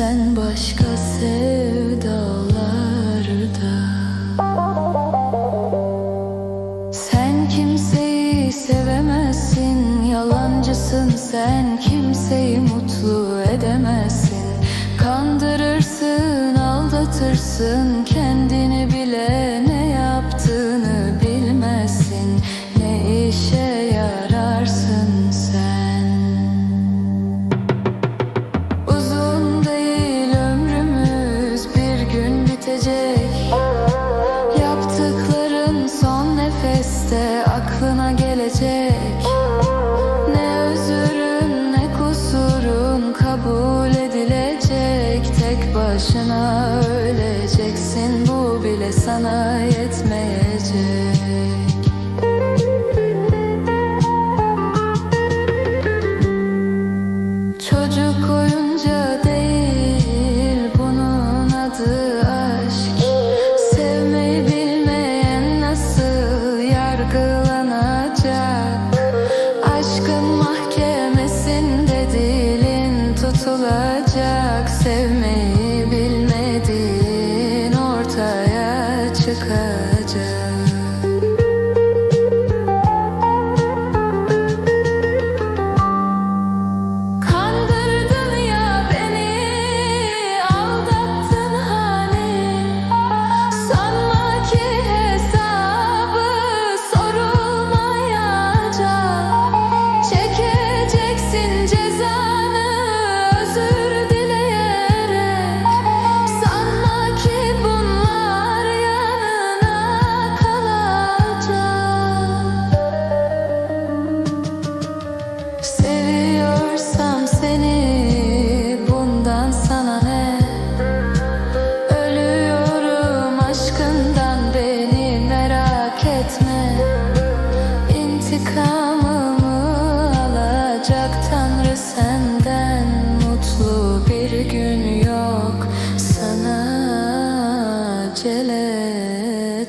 Sen başka sevdalarda. Sen kimseyi sevemezsin Yalancısın. Sen kimseyi mutlu edemezsin. Kandırırsın aldatırsın. Kendini bile nefeste aklına gelecek. Ne özürün ne kusurun kabul edilecek. Tek başına öleceksin bu bile sana yetmeyecek acele